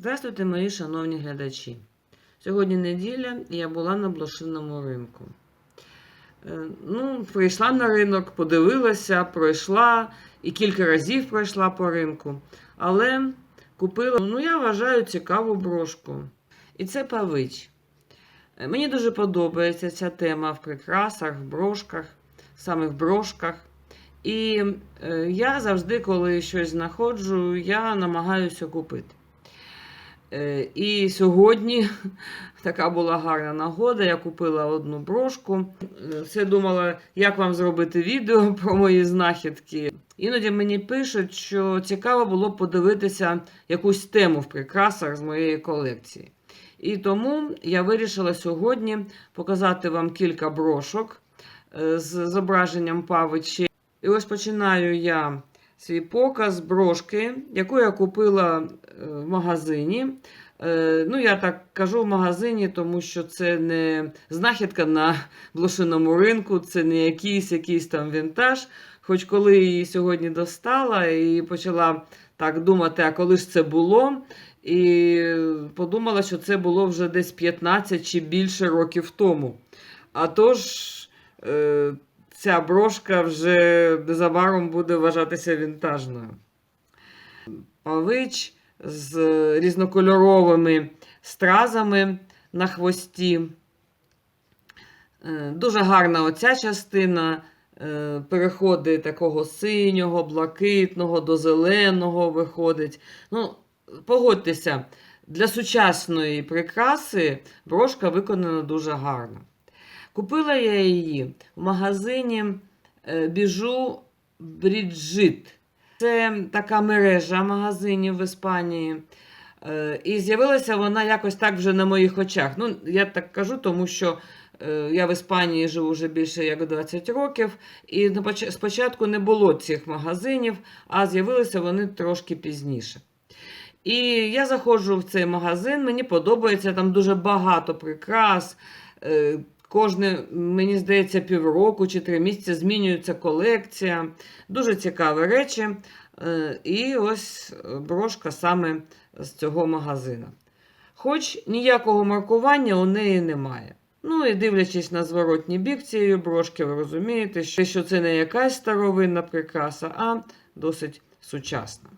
Здравствуйте, мої шановні глядачі. Сьогодні неділя, я була на блошиному ринку. Е, Ну, прийшла на ринок, подивилася, пройшла і кілька разів пройшла по ринку. Але купила, ну, я вважаю, цікаву брошку. І це павич. Е, Мені дуже подобається ця тема в прикрасах, в брошках, саме в брошках. І е, я завжди, коли щось знаходжу, я намагаюся купити. Е, І сьогодні така була гарна нагода. Я купила одну брошку. Е, Все думала, як вам зробити відео про мої знахідки. Іноді мені пишуть, що цікаво було подивитися якусь тему в прикрасах з моєї колекції. І тому я вирішила сьогодні показати вам кілька брошок е, з зображенням павичі. І ось починаю я свій показ брошки, яку я купила е, в магазині. Е, Ну, я так кажу в магазині, тому що це не знахідка на блошиному ринку, це не якийсь якийсь там вінтаж. Хоч коли її сьогодні достала і почала так думати, а коли ж це було, і подумала, що це було вже десь 15 чи більше років тому. А тож, е, ця брошка вже незабаром буде вважатися вінтажною. Павич з різнокольоровими стразами на хвості. Е, Дуже гарна оця частина. е, Переходи такого синього, блакитного до зеленого виходить. Ну, погодьтеся, для сучасної прикраси брошка виконана дуже гарно. Купила я її в магазині е, Біжу Бріджит. Це така мережа магазинів в Іспанії. Е, І з'явилася вона якось так вже на моїх очах. Ну, я так кажу, тому що е, я в Іспанії живу вже більше як 20 років, і спочатку не було цих магазинів, а з'явилися вони трошки пізніше. І я заходжу в цей магазин, мені подобається, там дуже багато прикрас. Кожне, мені здається, півроку чи три місяці змінюється колекція. Дуже цікаві речі. Е, І ось брошка саме з цього магазину. Хоч ніякого маркування у неї немає. Ну і дивлячись на зворотній бік цієї брошки, ви розумієте, що це не якась старовинна прикраса, а досить сучасна.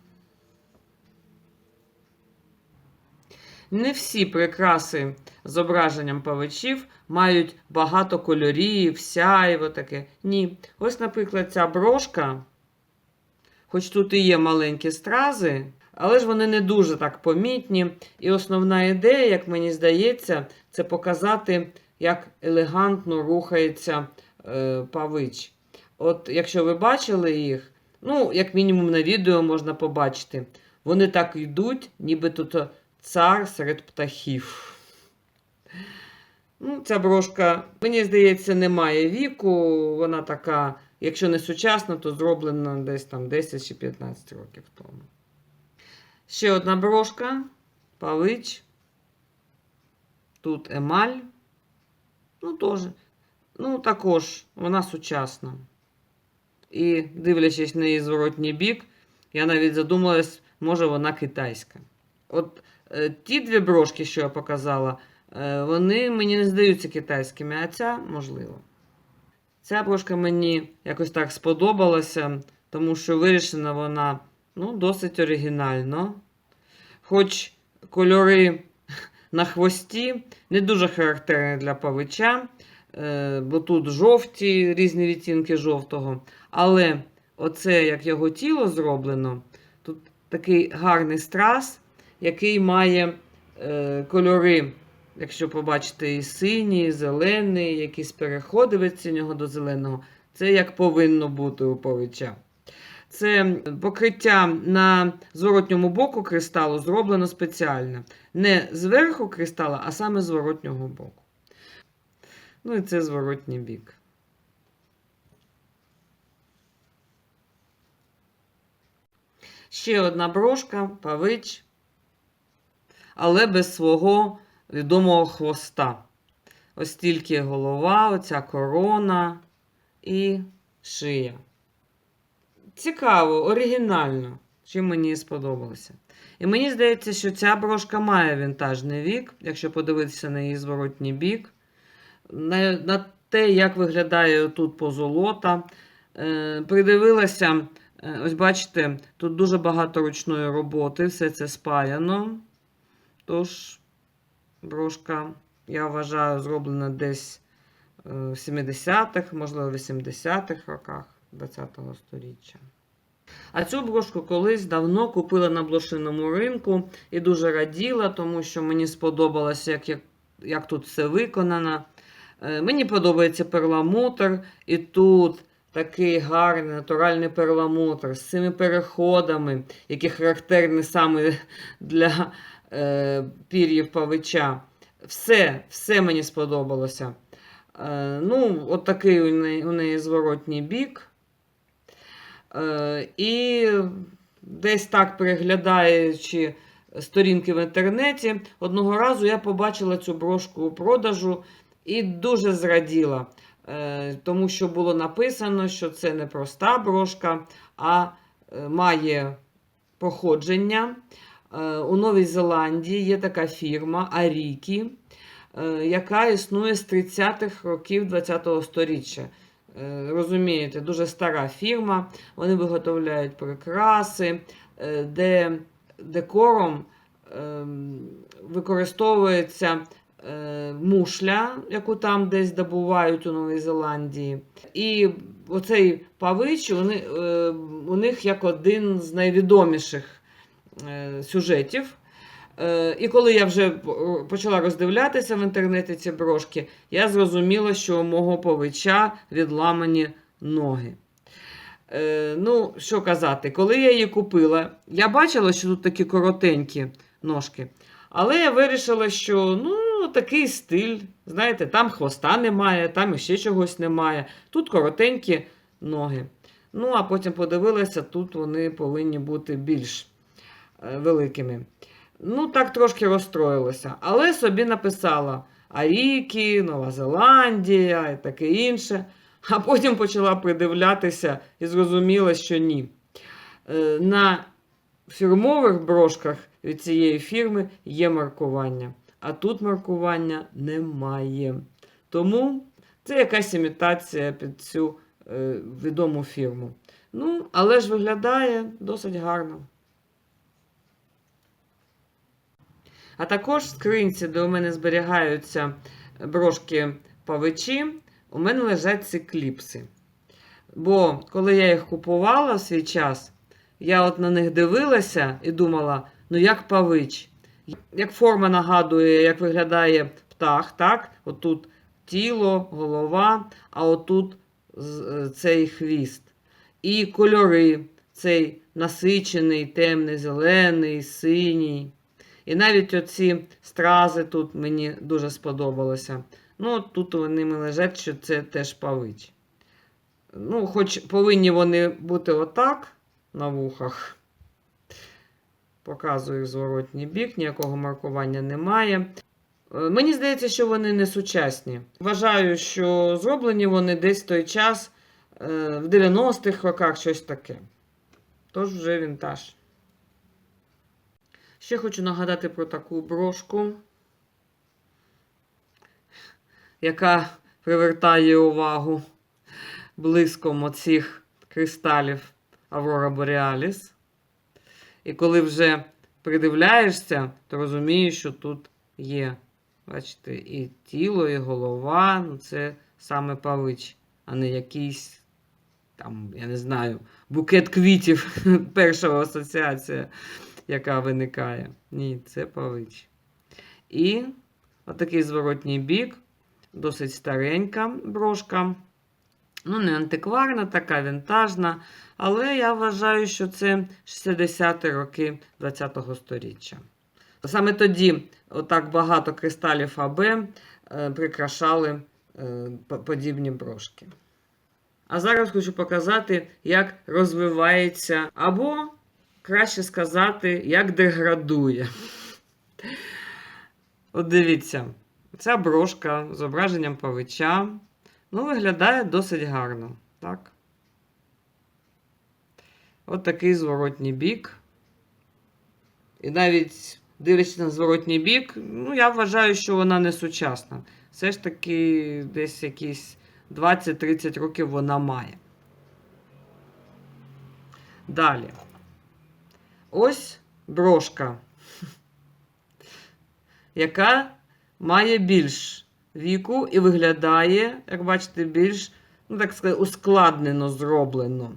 Не всі прикраси зображенням павичів мають багато кольорів, сяйво таке. Ні. Ось, наприклад, ця брошка, хоч тут і є маленькі стрази, але ж вони не дуже так помітні. І основна ідея, як мені здається, це показати, як елегантно рухається е, павич. От, якщо ви бачили їх, ну, як мінімум на відео можна побачити, вони так йдуть, ніби тут цар серед птахів. Ну, ця брошка, мені здається, не має віку. Вона така, якщо не сучасна, то зроблена десь там 10 чи 15 років тому. Ще одна брошка, павич. Тут емаль. Ну, теж. Ну, також, вона сучасна. І дивлячись на її зворотній бік, я навіть задумалась, може вона китайська. От е, ті дві брошки, що я показала, вони мені не здаються китайськими, а ця можливо. Ця брошка мені якось так сподобалася, тому що вирішена вона ну, досить оригінально. Хоч кольори на хвості не дуже характерні для павича, е, бо тут жовті, різні відтінки жовтого. Але оце, як його тіло зроблено, тут такий гарний страс, який має е, кольори, якщо побачите, і синій, і зелений, якісь переходи від синього до зеленого. Це як повинно бути у павича. Це покриття на зворотньому боку кристалу зроблено спеціально. Не зверху кристала, а саме зворотнього боку. Ну і це зворотній бік. Ще одна брошка, павич, але без свого відомого хвоста. Ось тільки голова, оця корона і шия. Цікаво, оригінально, чим мені сподобалося. І мені здається, що ця брошка має вінтажний вік, якщо подивитися на її зворотній бік. На, на те, як виглядає тут позолота. Е, придивилася, е, ось бачите, тут дуже багато ручної роботи, все це спаяно. Тож, брошка, я вважаю, зроблена десь е, в 70-х, можливо, 80-х роках ХХ століття. А цю брошку колись давно купила на блошиному ринку і дуже раділа, тому що мені сподобалося, як, як, як тут все виконано. Е, Мені подобається перламутр, і тут такий гарний натуральний перламутр з цими переходами, які характерні саме для е, пір'їв павича. Все, все мені сподобалося. Е, ну, от такий у неї, у неї зворотній бік. Е, і десь так переглядаючи сторінки в інтернеті, одного разу я побачила цю брошку у продажу і дуже зраділа, е, тому що було написано, що це не проста брошка, а має походження. Е, У Новій Зеландії є така фірма Арікі, е, яка існує з 30-х років ХХ століття. Е, Розумієте, дуже стара фірма. Вони виготовляють прикраси, де декором ем, використовується мушля, яку там десь добувають у Новій Зеландії. І оцей павич у них, як один з найвідоміших сюжетів. Е, І коли я вже почала роздивлятися в інтернеті ці брошки, я зрозуміла, що у мого павича відламані ноги. Е, ну, що казати, коли я її купила, я бачила, що тут такі коротенькі ножки. Але я вирішила, що ну, такий стиль. Знаєте, там хвоста немає, там іще чогось немає. Тут коротенькі ноги. Ну, а потім подивилася, тут вони повинні бути більш е, великими. Ну, так трошки розстроїлася. Але собі написала Аріки, Нова Зеландія і таке інше. А потім почала придивлятися і зрозуміла, що ні. Е, На фірмових брошках від цієї фірми є маркування, а тут маркування немає. Тому це якась імітація під цю е, відому фірму. Ну, але ж виглядає досить гарно. А також в скринці, де у мене зберігаються брошки павичі, у мене лежать ці кліпси. Бо коли я їх купувала в свій час, я от на них дивилася і думала, ну як павич. Як форма нагадує, як виглядає птах, так? Отут тіло, голова, а отут е, цей хвіст. І кольори, цей насичений, темний, зелений, синій. І навіть оці стрази тут мені дуже сподобалося. Ну, тут вони мені лежать, що це теж павич. Ну, хоч повинні вони бути отак на вухах. Показую зворотній бік, ніякого маркування немає. Е, Мені здається, що вони не сучасні. Вважаю, що зроблені вони десь в той час, е, в 90-х роках, щось таке. Тож вже вінтаж. Ще хочу нагадати про таку брошку, яка привертає увагу блиском оцих кристалів Aurora Borealis. І коли вже придивляєшся, то розумієш, що тут є. Бачите, і тіло, і голова. Ну, це саме павич, а не якийсь там, я не знаю, букет квітів. Перша асоціація, яка виникає. Ні, це павич. І отакий зворотній бік, досить старенька брошка. Ну, не антикварна, така вінтажна. Але я вважаю, що це 60-ті роки ХХ століття. Саме тоді отак багато кристалів АБ е, прикрашали е, подібні брошки. А зараз хочу показати, як розвивається, або, краще сказати, як деградує. От дивіться, ця брошка з зображенням павича. Ну, виглядає досить гарно, так? От такий зворотній бік. І навіть дивлячись на зворотній бік, ну, я вважаю, що вона не сучасна. Все ж таки, десь якісь 20-30 років вона має. Далі. Ось брошка, яка має більш віку і виглядає, як бачите, більш, ну так сказати, ускладнено зроблено.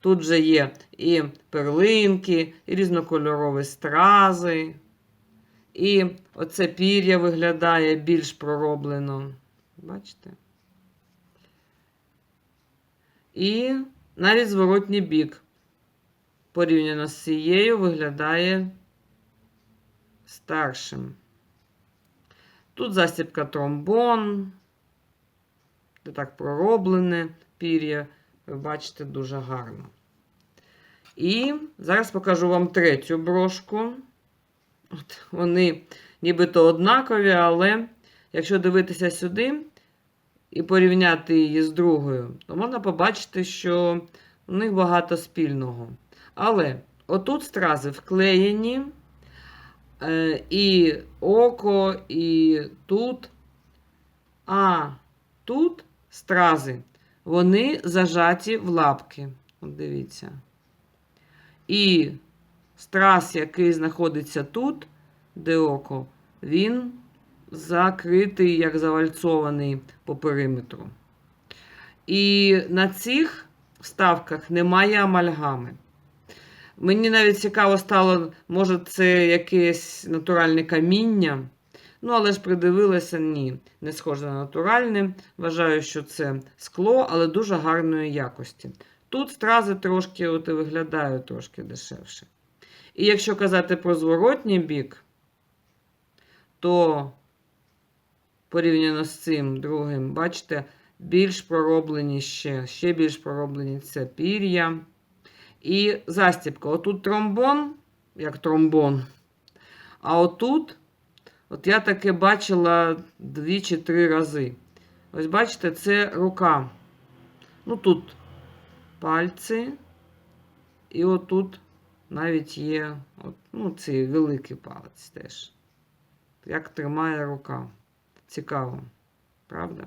Тут вже є і перлинки, і різнокольорові стрази. І оце пір'я виглядає більш пророблено. Бачите? І навіть зворотній бік порівняно з цією виглядає старшим. Тут засібка тромбон, де так пророблене пір'я, ви бачите, дуже гарно. І зараз покажу вам третю брошку. От Вони нібито однакові, але якщо дивитися сюди і порівняти її з другою, то можна побачити, що у них багато спільного. Але отут стрази вклеєні, е, і око, і тут. А тут стрази, вони зажаті в лапки. От дивіться. І страз, який знаходиться тут, де око, він закритий, як завальцований по периметру. І на цих вставках немає амальгами. Мені навіть цікаво стало, може, це якесь натуральне каміння. Ну, але ж придивилася, ні, не схоже на натуральне. Вважаю, що це скло, але дуже гарної якості. Тут стрази трошки от виглядають трошки дешевше. І якщо казати про зворотній бік, то порівняно з цим другим, бачите, більш пророблені ще, ще більш пророблені це пір'я. І застібка. Отут тромбон, як тромбон. А отут, от я таке бачила дві чи три рази. Ось бачите, це рука. Ну тут пальці. І отут навіть є от, ну, цей великий палець теж. Як тримає рука. Цікаво, правда?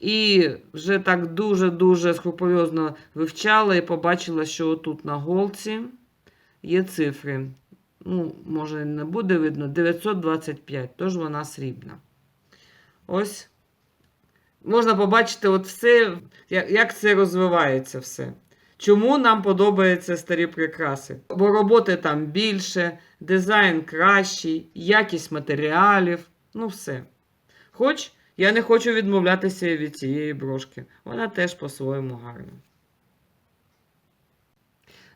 І вже так дуже-дуже скрупульозно вивчала і побачила, що отут на голці є цифри. Ну, може, не буде видно, 925, тож вона срібна. Ось. Можна побачити от все, як, це розвивається все. Чому нам подобаються старі прикраси? Бо роботи там більше, дизайн кращий, якість матеріалів, ну все. Хоч я не хочу відмовлятися від цієї брошки. Вона теж по-своєму гарна.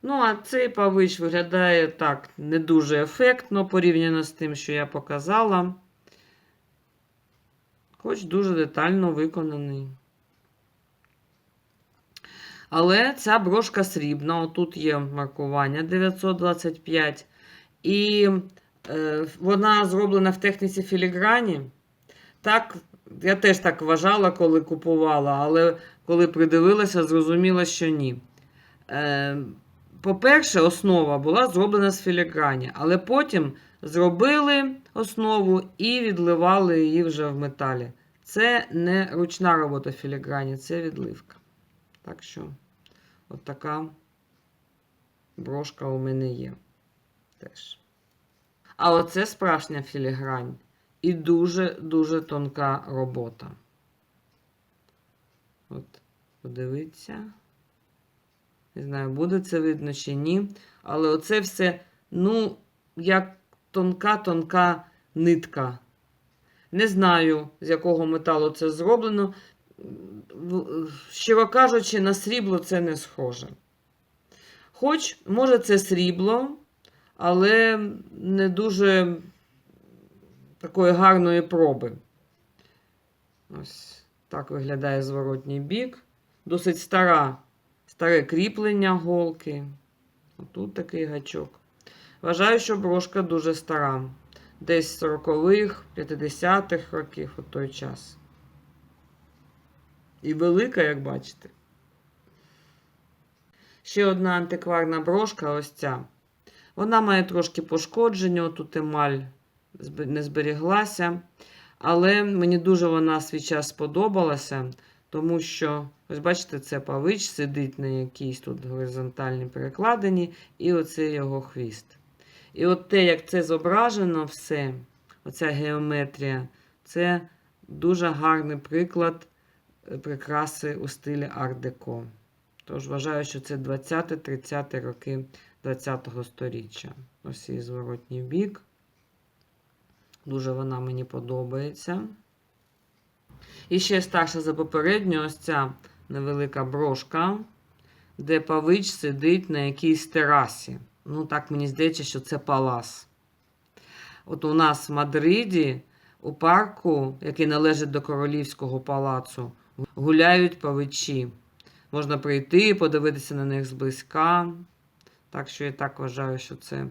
Ну, а цей павич виглядає так не дуже ефектно порівняно з тим, що я показала. Хоч дуже детально виконаний. Але ця брошка срібна, отут є маркування 925. І е, вона зроблена в техніці філіграні. Так, я теж так вважала, коли купувала, але коли придивилася, зрозуміла, що ні. Е, По-перше, основа була зроблена з філіграні, але потім зробили основу і відливали її вже в металі. Це не ручна робота філіграні, це відливка. Так що, от така брошка у мене є теж. А оце справжня філігрань. І дуже-дуже тонка робота. От, подивіться. Не знаю, буде це видно чи ні. Але оце все, ну, як тонка-тонка нитка. Не знаю, з якого металу це зроблено. Щиро кажучи, на срібло це не схоже. Хоч, може, це срібло, але не дуже такої гарної проби. Ось так виглядає зворотній бік. Досить стара, старе кріплення голки. Отут такий гачок. Вважаю, що брошка дуже стара. Десь 40-х, 50-х років у той час. І велика, як бачите. Ще одна антикварна брошка ось ця. Вона має трошки пошкодження, тут емаль не зберіглася. Але мені дуже вона свій час сподобалася, тому що, ось бачите, це павич сидить на якійсь тут горизонтальній перекладині, і оце його хвіст. І от те, як це зображено, все, оця геометрія, це дуже гарний приклад е, прикраси у стилі ар-деко. Тож вважаю, що це 20-30 роки 20-го сторіччя. Ось її зворотній бік. Дуже вона мені подобається. І ще старша за попередню, ось ця невелика брошка, де павич сидить на якійсь терасі. Ну, так мені здається, що це палас. От у нас в Мадриді, у парку, який належить до королівського палацу, гуляють павичі. Можна прийти, подивитися на них зблизька. Так що я так вважаю, що це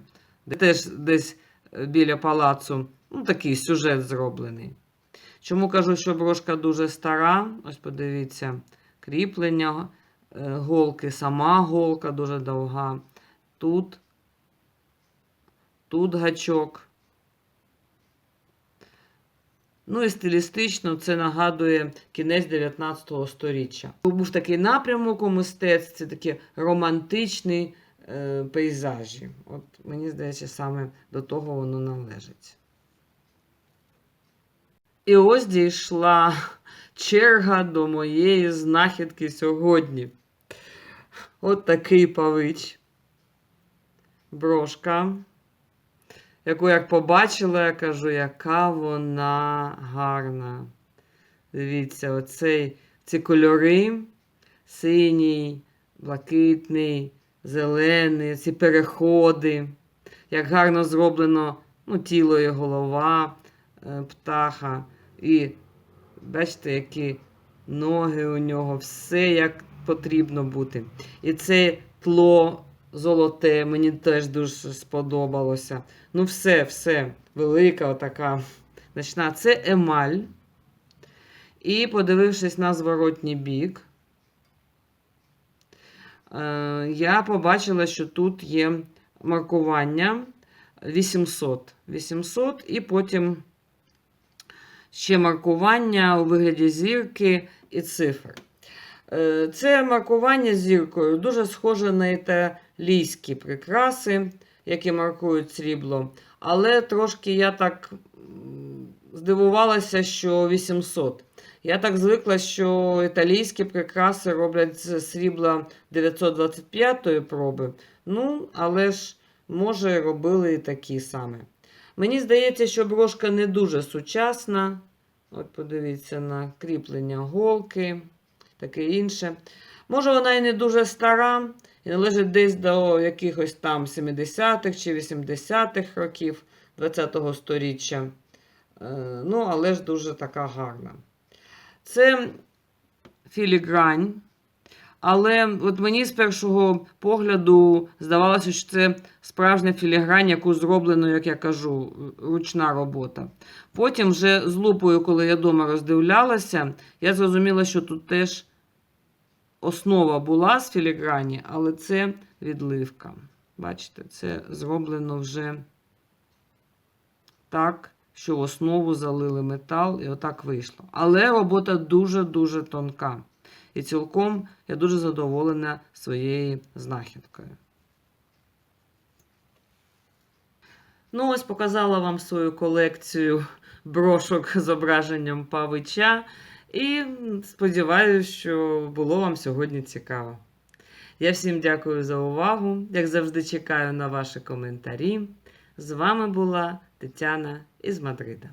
теж десь біля палацу ну, такий сюжет зроблений. Чому кажу, що брошка дуже стара? Ось подивіться, кріплення е, голки, сама голка дуже довга. Тут, тут гачок. Ну і стилістично це нагадує кінець 19 століття. Був такий напрямок у мистецтві, такі романтичні е, пейзажі. От мені здається, саме до того воно належить. І ось дійшла черга до моєї знахідки сьогодні. От такий павич. Брошка яку як побачила, я кажу, яка вона гарна. Дивіться, оцей, ці кольори синій, блакитний, зелений, ці переходи. Як гарно зроблено ну, тіло і голова е, птаха. І бачите, які ноги у нього, все як потрібно бути. І це тло золоте, мені теж дуже сподобалося. Ну, все, все, велика отака. Значна. Це емаль. І, подивившись на зворотній бік, е, я побачила, що тут є маркування 800. 800 і потім ще маркування у вигляді зірки і цифр. Е, Це маркування зіркою дуже схоже на італійські прикраси, які маркують срібло. Але трошки я так здивувалася, що 800. Я так звикла, що італійські прикраси роблять з срібла 925 проби. Ну, але ж, може, робили і такі саме. Мені здається, що брошка не дуже сучасна. От подивіться на кріплення голки таке інше. Може, вона і не дуже стара, і належить десь до якихось там 70-х чи 80-х років 20-го сторіччя. Е, Ну, але ж дуже така гарна. Це філігрань. Але от мені з першого погляду здавалося, що це справжня філігрань, яку зроблено, як я кажу, ручна робота. Потім, вже з лупою, коли я вдома роздивлялася, я зрозуміла, що тут теж основа була з філіграні, але це відливка. Бачите, це зроблено вже так, що в основу залили метал, і отак вийшло. Але робота дуже-дуже тонка. І цілком я дуже задоволена своєю знахідкою. Ну, ось показала вам свою колекцію брошок з зображенням павича. І сподіваюся, що було вам сьогодні цікаво. Я всім дякую за увагу. Як завжди, чекаю на ваші коментарі. З вами була Тетяна із Мадрида.